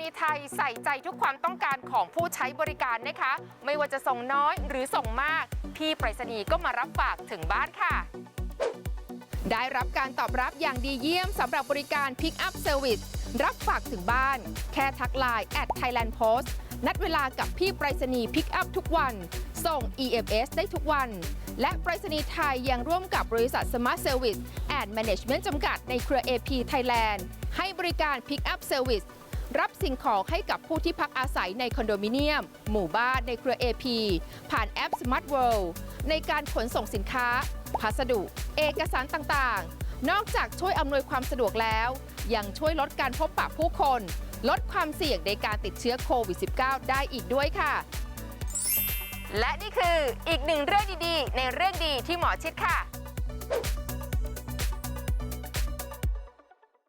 ณีไทยใส่ใจทุกความต้องการของผู้ใช้บริการนะคะ ไม่ว่าจะส่งน้อยหรือส่งมาก พี่ไปรษณีย์ก็มารับฝากถึงบ้านค่ะ ได้รับการตอบรับอย่างดีเยี่ยมสำหรับบริการ Pick Up Service รับฝากถึงบ้าน แค่ทักไลน์ at Thailand Post นัดเวลากับพี่ไปรษณีย์ Pick Up ทุกวัน ส่ง EMS ได้ทุกวัน และไปรษณีย์ไทยยังร่วมกับบริษัท Smart Service and Management จำกัดในเครือ AP Thailand ให้บริการ Pick Up Service รับสิ่งของให้กับผู้ที่พักอาศัยในคอนโดมิเนียม หมู่บ้านในเครือ AP ผ่านแอป Smart World ในการขนส่งสินค้า พัสดุ เอกสารต่างๆ นอกจากช่วยอำนวยความสะดวกแล้ว ยังช่วยลดการพบปะผู้คน ลดความเสี่ยงในการติดเชื้อโควิด -19 ได้อีกด้วยค่ะ และนี่คืออีกหนึ่งเรื่องดีๆ ในเรื่องดีที่หมอชิดค่ะ